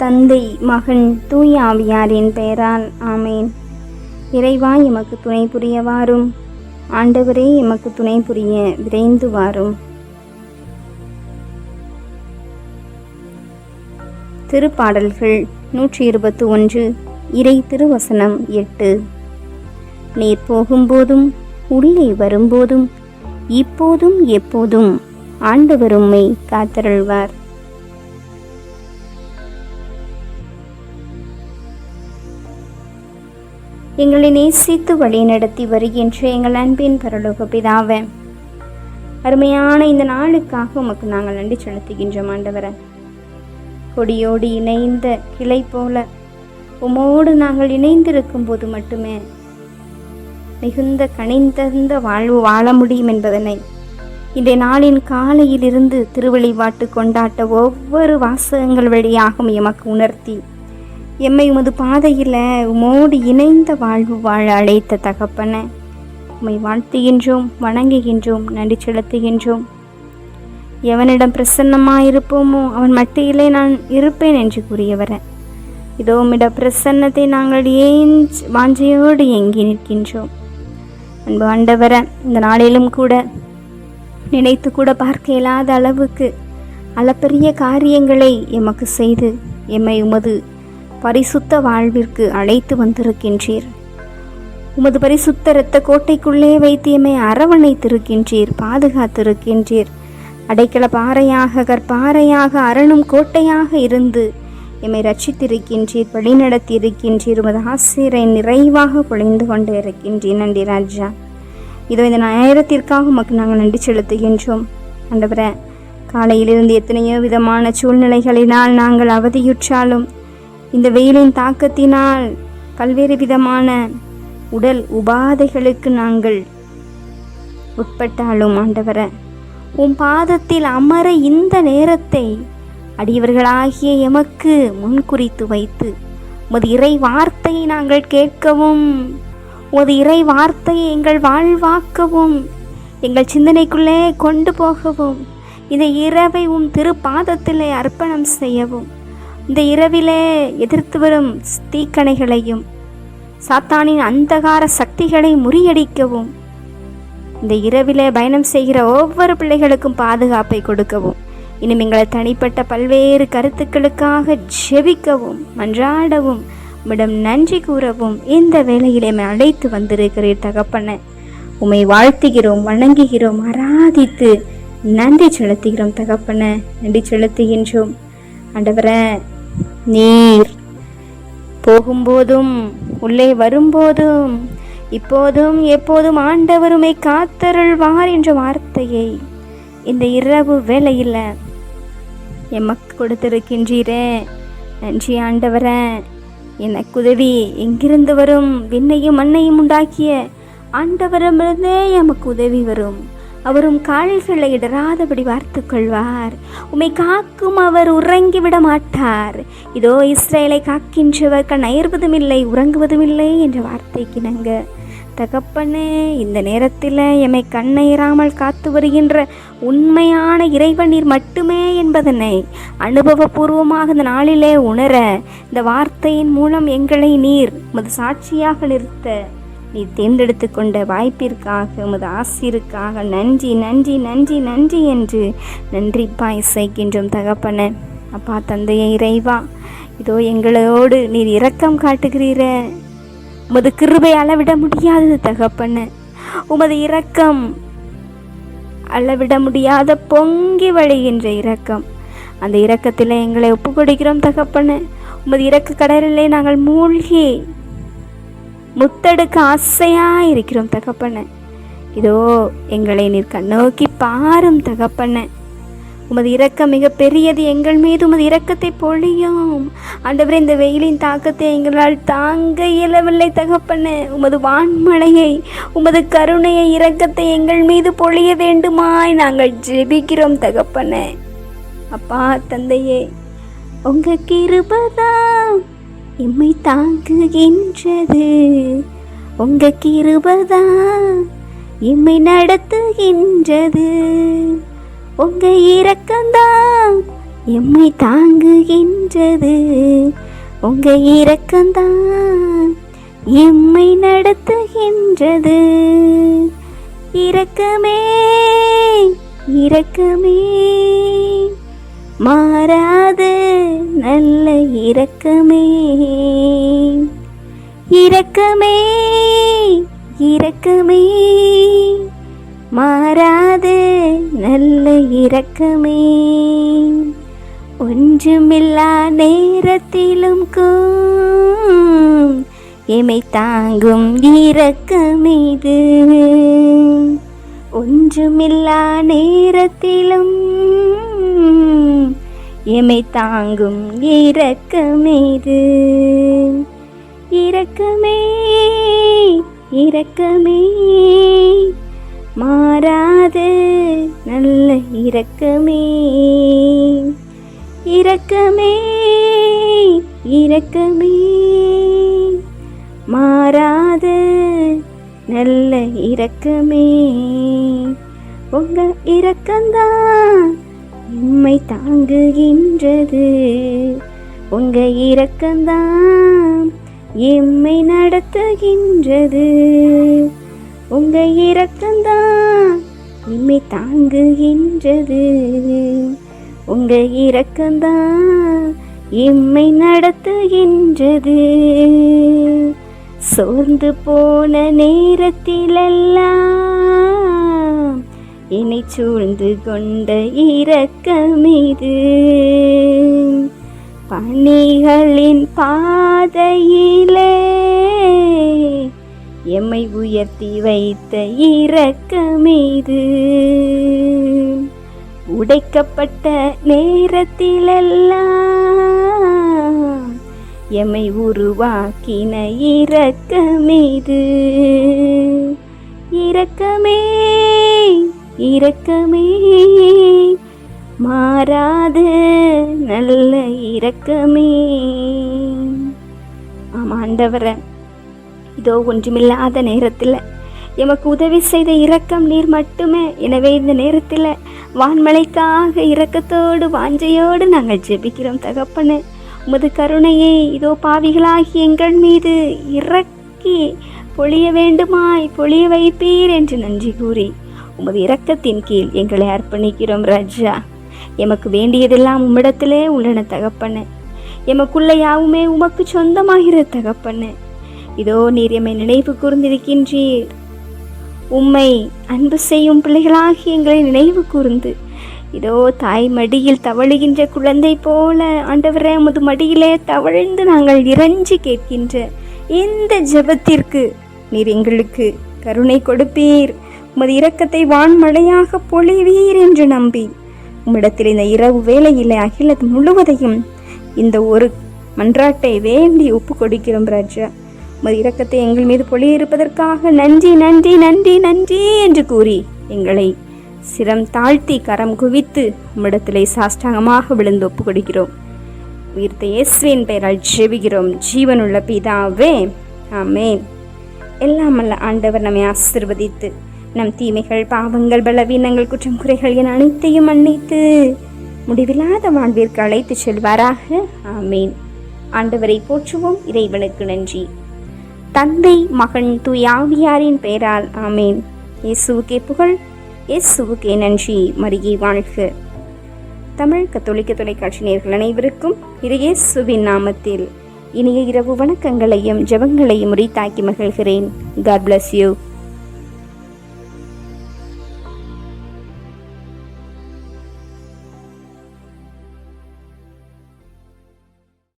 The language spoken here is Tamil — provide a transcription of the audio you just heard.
தந்தை மகன் தூய ஆவியாரின் பெயரால் ஆமேன். இறைவா எமக்கு துணை புரியவாரும். ஆண்டவரே எமக்கு துணை புரிய விரைந்து வாரும் திருப்பாடல்கள் நூற்றி இருபத்தி ஒன்று இறை திருவசனம் எட்டு. நீர் போகும்போதும் உள்ளே வரும்போதும் இப்போதும் எப்போதும் ஆண்டவரும்மை காத்தருள்வார். எங்களை நேசித்து வழிநடத்தி வருகின்ற எங்கள் அன்பின் பரலோக பிதாவே. அருமையான இந்த நாளுக்காக உமக்கு நாங்கள் நன்றி செலுத்துகின்றோம் ஆண்டவரை. கொடியோடு இணைந்த கிளை போல உமோடு நாங்கள் இணைந்திருக்கும் போது மட்டுமே மிகுந்த கனிந்தந்த வாழ்வு வாழ முடியும் என்பதனை இந்த நாளின் காலையிலிருந்து திருவழிவாட்டு கொண்டாட்ட ஒவ்வொரு வாசகங்கள் வழியாகவும் எமக்கு உணர்த்தி எம்மை உமது பாதையில் உமோடு இணைந்த வாழ்வு வாழ அழைத்த தகப்பன. உம்மை வாழ்த்துகின்றோம் வணங்குகின்றோம் நன்றி செலுத்துகின்றோம். எவனிடம் பிரசன்னமாயிருப்போமோ அவன் மட்டியிலே நான் இருப்பேன் என்று கூறியவரன் இதோ உம்மிட பிரசன்னத்தை நாங்கள் ஏன் வாஞ்சையோடு எங்கி நிற்கின்றோம்? அன்பு ஆண்டவர இந்த நாளிலும் கூட நினைத்து கூட பார்க்க இயலாத அளவுக்கு அளப்பரிய காரியங்களை எமக்கு செய்து எம்மை உமது பரிசுத்த வாழ்விற்கு அழைத்து வந்திருக்கின்றீர். உமது பரிசுத்த இரத்த கோட்டைக்குள்ளே வைத்தியமை அரவணைத்திருக்கின்றீர் பாதுகாத்திருக்கின்றீர். அடைக்கல பாறையாக கற்பாறையாக அரணும் கோட்டையாக இருந்து எம்மை ரட்சித்திருக்கின்றீர் வழிநடத்தியிருக்கின்றீர். உமது ஆசிரியரை நிறைவாக பொழிந்து கொண்டு இருக்கின்றீர். நன்றி ராஜா. இதோ இந்த நேரத்திற்காக உமக்கு நாங்கள் நன்றி செலுத்துகின்றோம். ஆண்டவரே காலையிலிருந்து எத்தனையோ விதமான சூழ்நிலைகளினால் நாங்கள் அவதியுற்றாலும் இந்த வெயிலின் தாக்கத்தினால் பல்வேறு விதமான உடல் உபாதைகளுக்கு நாங்கள் உட்பட்டாலும் ஆண்டவரை உம் பாதத்தில் அமர இந்த நேரத்தை அடியவர்களாகிய எமக்கு முன்குறித்து வைத்து உமது இறை வார்த்தையை நாங்கள் கேட்கவும் உமது இறை வார்த்தையை எங்கள் வாழ்வாக்கவும் எங்கள் சிந்தனைக்குள்ளே கொண்டு போகவும் இந்த இரவை உம் திருப்பாதத்திலே அர்ப்பணம் செய்யவும் இந்த இரவிலே எதிர்த்து வரும் தீக்கணைகளையும் சாத்தானின் அந்தகார சக்திகளை முறியடிக்கவும். இந்த இரவிலே பயணம் செய்கிற ஒவ்வொரு பிள்ளைகளுக்கும் பாதுகாப்பை கொடுக்கவும். இனிமே எங்களை தனிப்பட்ட பல்வேறு கருத்துக்களுக்காக ஜெபிக்கவும் மன்றாடவும் உம்மிடம் நன்றி கூறவும் இந்த வேளையிலே அழைத்து வந்திருக்கிறீர் தகப்பன. உம்மை வாழ்த்துகிறோம் வணங்குகிறோம் ஆராதித்து நன்றி செலுத்துகிறோம் தகப்பன. நன்றி செலுத்துகின்றோம். அண்டவரை நீர். போகும்போதும் உள்ளே வரும்போதும் இப்போதும் எப்போதும் ஆண்டவருமை காத்தருள்வார் என்ற வார்த்தையை இந்த இரவு வேலையில் எமக்கு கொடுத்திருக்கின்றீரே. நன்றி ஆண்டவரே. எனக்கு உதவி எங்கிருந்து வரும்? விண்ணையும் மண்ணையும் உண்டாக்கிய ஆண்டவரமிருந்தே எமக்கு உதவி வரும். அவரும் கால்களை இடராதபடி வார்த்து கொள்வார் உம்மை காக்கும் அவர் உறங்கிவிட மாட்டார் இதோ இஸ்ரேலை காக்கின்றவர் கண் அயர்வதும் இல்லை உறங்குவதும் இல்லை என்ற வார்த்தைக்கு நாங்க தகப்பனே இந்த நேரத்தில் எம்மை கண்ணயராமல் காத்து வருகின்ற உண்மையான இறைவன் நீர் மட்டுமே என்பதனை அனுபவபூர்வமாக இந்த நாளிலே உணர இந்த வார்த்தையின் மூலம் எங்களை நீர் உமது சாட்சியாக நிறுத்த. நீ தேர்ந்தெடுத்து கொண்ட வாய்ப்பிற்காக உமது ஆசிருக்காக நன்றி நன்றி நன்றி நன்றி என்று நன்றிப்பா இசைக்கின்றோம் தகப்பன. அப்பா தந்தையை இறைவா இதோ எங்களோடு நீர் இரக்கம் காட்டுகிறீர. உமது கிருபை அளவிட முடியாதது தகப்பன. உமது இரக்கம் அளவிட முடியாத பொங்கி வழிகின்ற இரக்கம். அந்த இரக்கத்தில் எங்களை ஒப்புக்கொடுக்கிறோம் தகப்பன. உமது இறக்க கடலிலே நாங்கள் மூழ்கி முத்தெடுக்க ஆசையாக இருக்கிறோம் தகப்பன. இதோ எங்களை நீர் கண்ணோக்கி பாரும் தகப்பன. உமது இரக்கம் மிக பெரியது எங்கள் மீது உமது இரக்கத்தை பொழியும். ஆண்டவரே இந்த வெயிலின் தாக்கத்தை எங்களால் தாங்க இயலவில்லை தகப்பன. உமது வான்மழையை உமது கருணையை இரக்கத்தை எங்கள் மீது பொழிய வேண்டுமாய் நாங்கள் ஜெபிக்கிறோம் தகப்பன. அப்பா தந்தையே உங்க கிருபதான் எம்மை தாங்குகின்றது. உங்க கிருபதான் எம்மை நடத்துகின்றது. உங்க இரக்கம்தான் எம்மை தாங்குகின்றது. உங்க இரக்கம்தான் எம்மை நடத்துகின்றது. இரக்கமே இரக்கமே. மாறாது நல்ல இரக்கமே. இரக்கமே இரக்கமே. மாறாது நல்ல இரக்கமே. ஒன்றுமில்லா நேரத்திலும் எமை தாங்கும் இரக்கமிது. ஒன்றுமில்லா நேரத்திலும் எமை தாங்கும் இரக்கமேது. இரக்கமே இரக்கமே. மாறாது நல்ல இரக்கமே. இரக்கமே இரக்கமே. மாறாது நல்ல இரக்கமே. உங்கள் இரக்கம்தான் எம்மை தாங்குகின்றது. உங்க இரக்கம்தான் எம்மை நடத்துகின்றது. உங்க இரக்கம்தான் எம்மை தாங்குகின்றது. உங்க இரக்கம்தான் எம்மை நடத்துகின்றது. சோர்ந்து போன நேரத்திலெல்லாம் என்னை சூழ்ந்து கொண்ட இரக்கமிது. பணிகளின் பாதையிலே எம்மை உயர்த்தி வைத்த இரக்கமிது. உடைக்கப்பட்ட நேரத்திலெல்லாம் எம்மை உருவாக்கின இரக்கமிது. இரக்கமே இரக்கமே மாறாது நல்ல இரக்கமே. ஆமா ஆண்டவரே இதோ ஒன்றுமில்லாத நேரத்தில் எமக்கு உதவி செய்த இரக்கம் நீர் மட்டுமே. எனவே இந்த நேரத்தில் வான்மழைக்காக இரக்கத்தோடு வாஞ்சையோடு நாங்கள் ஜெபிக்கிறோம் தகப்பனே. உமது கருணையை இதோ பாவிகளாகி எங்கள் மீது இறக்கி பொழிய வேண்டுமாய் பொழிய வைப்பீர் என்று நன்றி கூறி உமது இரக்கத்தின் கீழ் எங்களை அர்ப்பணிக்கிறோம் ராஜா. எமக்கு வேண்டியதெல்லாம் உம்மிடத்திலே உள்ளன தகப்பனே. எமக்குள்ள யாவுமே உமக்கு சொந்தமாகிற தகப்பனே. இதோ நீர் எம்மை நினைவு கூர்ந்திருக்கின்றீர். உம்மை அன்பு செய்யும் பிள்ளைகளாகி எங்களை நினைவு கூர்ந்து. இதோ தாய் மடியில் தவழுகின்ற குழந்தை போல ஆண்டவரே உமது மடியிலே தவழ்ந்து நாங்கள் இறைஞ்சி கேட்கின்ற இந்த ஜெபத்திற்கு நீர் எங்களுக்கு கருணை கொடுப்பீர். உமது இரக்கத்தை வான்மழையாக பொழிவீர் என்று நம்பி. உம்மிடத்தில் இந்த இரவு வேளையிலே அகிலத் முழுவதையும் இந்த ஒரு மன்றாட்டை வேண்டி ஒப்பு கொடுக்கிறோம் ராஜா. உமது இரக்கத்தை எங்கள் மீது பொழியிருப்பதற்காக நன்றி நன்றி நன்றி நன்றி என்று கூறி எங்களை சிரம் தாழ்த்தி கரம் குவித்து உம்மிடத்திலே சாஷ்டாங்கமாக விழுந்து ஒப்பு கொடுக்கிறோம். உயிர்த்த இயேசுவின் பெயரால் ஜெபிக்கிறோம். ஜீவனுள்ள பிதாவே ஆமேன். எல்லாம் அல்ல ஆண்டவர் நம்மை ஆசிர்வதித்து நம் தீமைகள் பாவங்கள் பலவீனங்கள் குற்றம் குறைகள் என அனைத்தையும் மன்னித்து முடிவில்லாத வாழ்விற்கு அழைத்து செல்வாராக. ஆமேன். ஆண்டவரை போற்றுவோம். இறைவனுக்கு நன்றி. தந்தை மகன் தூயாவியாரின் பெயரால் ஆமேன். இயேசுவுக்கே புகழ் இயேசுவுக்கே நன்றி. மருகி வாழ்க. தமிழ் கத்தோலிக்க தொலைக்காட்சி நேர்கள் அனைவருக்கும் இறையேசுவின் நாமத்தில் இனிய இரவு வணக்கங்களையும் ஜெபங்களையும் உரித்தாக்கி மகிழ்கிறேன். God bless you